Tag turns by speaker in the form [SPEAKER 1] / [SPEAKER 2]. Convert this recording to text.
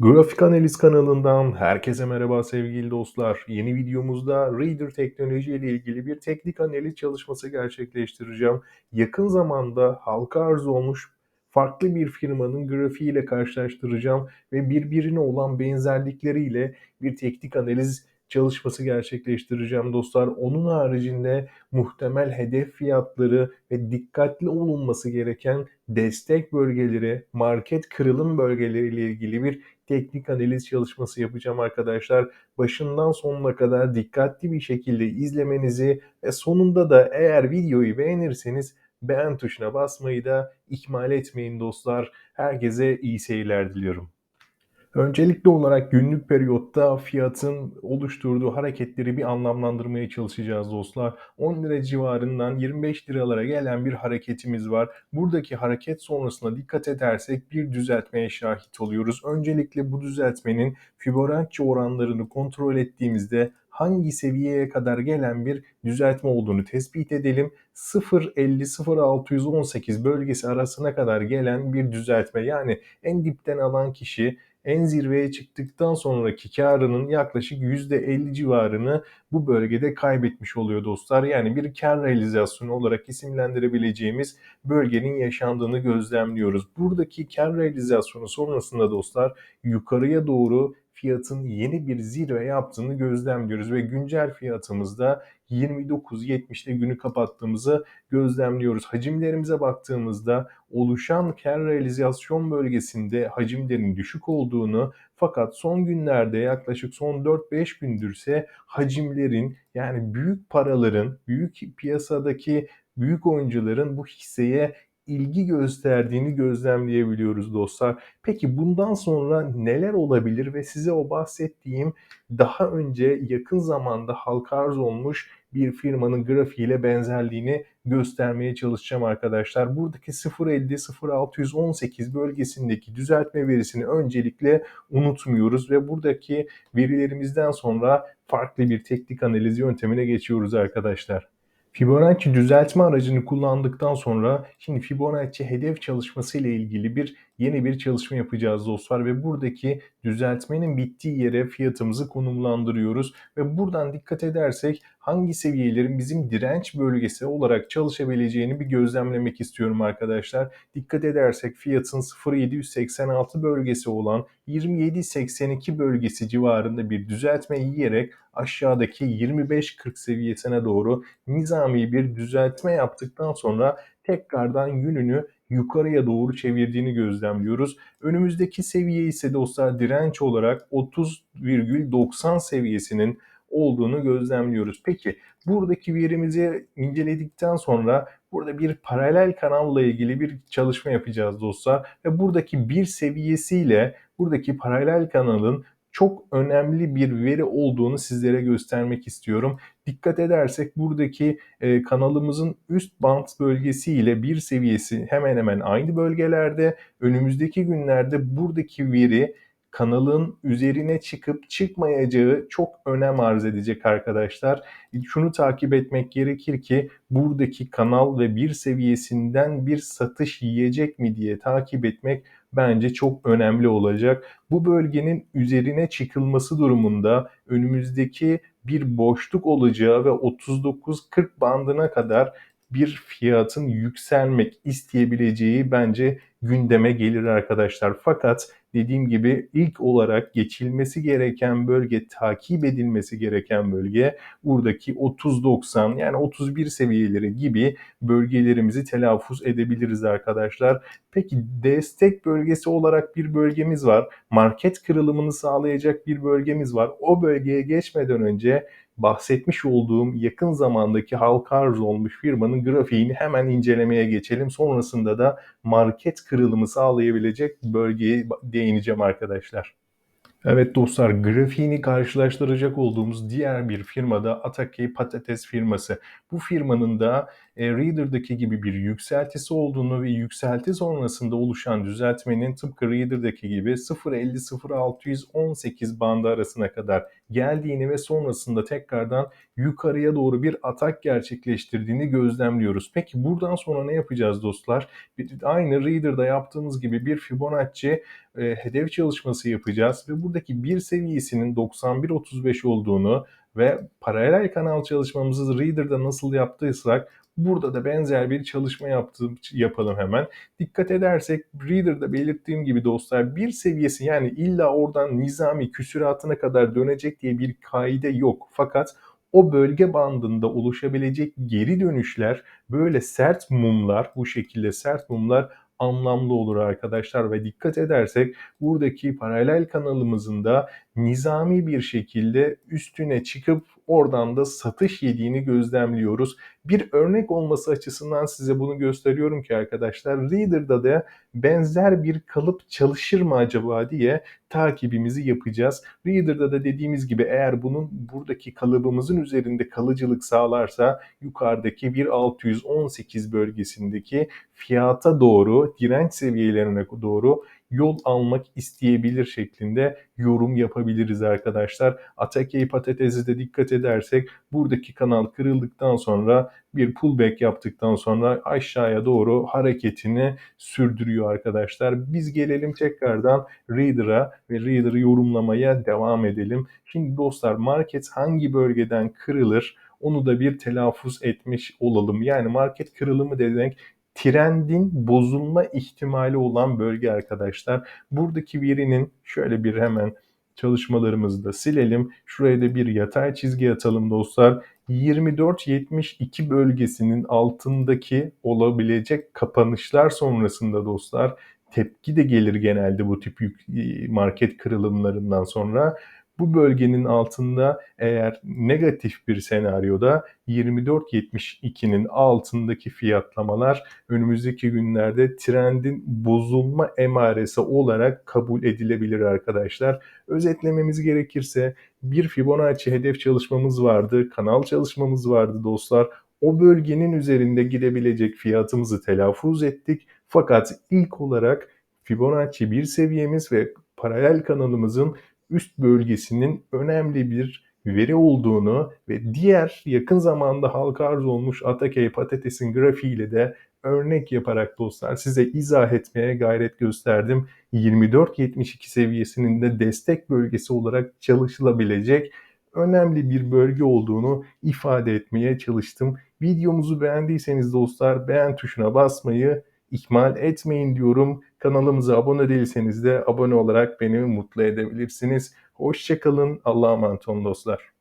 [SPEAKER 1] Grafik Analiz kanalından herkese merhaba sevgili dostlar. Yeni videomuzda Reader teknoloji ile ilgili bir teknik analiz çalışması gerçekleştireceğim. Yakın zamanda halka arz olmuş farklı bir firmanın grafiğiyle karşılaştıracağım ve birbirine olan benzerlikleriyle bir teknik analiz çalışması gerçekleştireceğim dostlar. Onun haricinde muhtemel hedef fiyatları ve dikkatli olunması gereken destek bölgeleri, market kırılım bölgeleri ile ilgili bir teknik analiz çalışması yapacağım arkadaşlar. Başından sonuna kadar dikkatli bir şekilde izlemenizi ve sonunda da eğer videoyu beğenirseniz beğen tuşuna basmayı da ihmal etmeyin dostlar. Herkese iyi seyirler diliyorum. Öncelikli olarak günlük periyotta fiyatın oluşturduğu hareketleri bir anlamlandırmaya çalışacağız dostlar. 10 lira civarından 25 liralara gelen bir hareketimiz var. Buradaki hareket sonrasında dikkat edersek bir düzeltmeye şahit oluyoruz. Öncelikle bu düzeltmenin Fibonacci oranlarını kontrol ettiğimizde hangi seviyeye kadar gelen bir düzeltme olduğunu tespit edelim. 0.50-0.618 bölgesi arasına kadar gelen bir düzeltme yani en dipten alan kişi en zirveye çıktıktan sonraki karının yaklaşık %50 civarını bu bölgede kaybetmiş oluyor dostlar. Yani bir kar realizasyonu olarak isimlendirebileceğimiz bölgenin yaşandığını gözlemliyoruz. Buradaki kar realizasyonu sonrasında dostlar yukarıya doğru fiyatın yeni bir zirve yaptığını gözlemliyoruz ve güncel fiyatımızda 29.70'te günü kapattığımızı gözlemliyoruz. Hacimlerimize baktığımızda oluşan kar realizasyon bölgesinde hacimlerin düşük olduğunu fakat son günlerde yaklaşık son 4-5 gündürse hacimlerin yani büyük paraların, büyük piyasadaki büyük oyuncuların bu hisseye ilgi gösterdiğini gözlemleyebiliyoruz dostlar. Peki bundan sonra neler olabilir ve size o bahsettiğim daha önce yakın zamanda halka arz olmuş bir firmanın grafiğiyle benzerliğini göstermeye çalışacağım arkadaşlar. Buradaki 0.50-0.618 bölgesindeki düzeltme verisini öncelikle unutmuyoruz ve buradaki verilerimizden sonra farklı bir teknik analiz yöntemine geçiyoruz arkadaşlar. Fibonacci düzeltme aracını kullandıktan sonra şimdi Fibonacci hedef çalışması ile ilgili bir yeni bir çalışma yapacağız dostlar ve buradaki düzeltmenin bittiği yere fiyatımızı konumlandırıyoruz. Ve buradan dikkat edersek hangi seviyelerin bizim direnç bölgesi olarak çalışabileceğini bir gözlemlemek istiyorum arkadaşlar. Dikkat edersek fiyatın 0.786 bölgesi olan 27.82 bölgesi civarında bir düzeltme yiyerek aşağıdaki 25.40 seviyesine doğru nizami bir düzeltme yaptıktan sonra tekrardan yönünü yukarıya doğru çevirdiğini gözlemliyoruz. Önümüzdeki seviye ise dostlar direnç olarak 30,90 seviyesinin olduğunu gözlemliyoruz. Peki buradaki verimizi inceledikten sonra burada bir paralel kanalla ilgili bir çalışma yapacağız dostlar. Ve buradaki bir seviyesiyle buradaki paralel kanalın çok önemli bir veri olduğunu sizlere göstermek istiyorum. Dikkat edersek buradaki e, kanalımızın üst band bölgesi ile bir seviyesi hemen hemen aynı bölgelerde. Önümüzdeki günlerde buradaki veri kanalın üzerine çıkıp çıkmayacağı çok önem arz edecek arkadaşlar. Şunu takip etmek gerekir ki buradaki kanal ve bir seviyesinden bir satış yiyecek mi diye takip etmek bence çok önemli olacak. Bu bölgenin üzerine çıkılması durumunda önümüzdeki bir boşluk olacağı ve 39-40 bandına kadar bir fiyatın yükselmek isteyebileceği bence gündeme gelir arkadaşlar. Fakat dediğim gibi ilk olarak geçilmesi gereken bölge, takip edilmesi gereken bölge buradaki 30-90 yani 31 seviyeleri gibi bölgelerimizi telaffuz edebiliriz arkadaşlar. Peki destek bölgesi olarak bir bölgemiz var. Market kırılımını sağlayacak bir bölgemiz var. O bölgeye geçmeden önce bahsetmiş olduğum yakın zamandaki halka arz olmuş firmanın grafiğini hemen incelemeye geçelim. Sonrasında da market kırılımı sağlayabilecek bölgeye değineceğim arkadaşlar. Evet dostlar grafiğini karşılaştıracak olduğumuz diğer bir firmada Atake Patates firması. Bu firmanın da e, Reader'daki gibi bir yükseltisi olduğunu ve yükselti sonrasında oluşan düzeltmenin tıpkı Reader'daki gibi 0.50-0.618 bandı arasına kadar geldiğini ve sonrasında tekrardan yukarıya doğru bir atak gerçekleştirdiğini gözlemliyoruz. Peki buradan sonra ne yapacağız dostlar? Aynı Reader'da yaptığımız gibi bir Fibonacci e, hedef çalışması yapacağız ve buradaki bir seviyesinin 91.35 olduğunu ve paralel kanal çalışmamızı Reader'da nasıl yaptıysak burada da benzer bir çalışma yaptığım, yapalım hemen. Dikkat edersek Reader'da belirttiğim gibi dostlar bir seviyesi yani illa oradan nizami küsuratına kadar dönecek diye bir kaide yok. Fakat o bölge bandında oluşabilecek geri dönüşler böyle sert mumlar bu şekilde sert mumlar anlamlı olur arkadaşlar ve dikkat edersek buradaki paralel kanalımızın da nizami bir şekilde üstüne çıkıp oradan da satış yediğini gözlemliyoruz. Bir örnek olması açısından size bunu gösteriyorum ki arkadaşlar Reader'da da benzer bir kalıp çalışır mı acaba diye takibimizi yapacağız. Reader'da da dediğimiz gibi eğer bunun buradaki kalıbımızın üzerinde kalıcılık sağlarsa yukarıdaki 1618 bölgesindeki fiyata doğru direnç seviyelerine doğru yol almak isteyebilir şeklinde yorum yapabiliriz arkadaşlar. Atake patatesi de dikkat edersek buradaki kanal kırıldıktan sonra bir pullback yaptıktan sonra aşağıya doğru hareketini sürdürüyor arkadaşlar. Biz gelelim tekrardan Reader'a ve Reader'ı yorumlamaya devam edelim. Şimdi dostlar market hangi bölgeden kırılır? Onu da bir telaffuz etmiş olalım. Yani market kırılımı demek trendin bozulma ihtimali olan bölge arkadaşlar. Buradaki verinin şöyle bir hemen çalışmalarımızı da silelim. Şuraya da bir yatay çizgi atalım dostlar. 24-72 bölgesinin altındaki olabilecek kapanışlar sonrasında dostlar tepki de gelir genelde bu tip market kırılımlarından sonra bu bölgenin altında eğer negatif bir senaryoda 24.72'nin altındaki fiyatlamalar önümüzdeki günlerde trendin bozulma emaresi olarak kabul edilebilir arkadaşlar. Özetlememiz gerekirse bir Fibonacci hedef çalışmamız vardı, kanal çalışmamız vardı dostlar. O bölgenin üzerinde gidebilecek fiyatımızı telaffuz ettik. Fakat ilk olarak Fibonacci bir seviyemiz ve paralel kanalımızın üst bölgesinin önemli bir veri olduğunu ve diğer yakın zamanda halka arz olmuş Atakey patatesin grafiğiyle de örnek yaparak dostlar size izah etmeye gayret gösterdim. 24.72 seviyesinin de destek bölgesi olarak çalışılabilecek önemli bir bölge olduğunu ifade etmeye çalıştım. Videomuzu beğendiyseniz dostlar beğen tuşuna basmayı ihmal etmeyin diyorum. Kanalımıza abone değilseniz de abone olarak beni mutlu edebilirsiniz. Hoşçakalın. Allah'a emanet olun dostlar.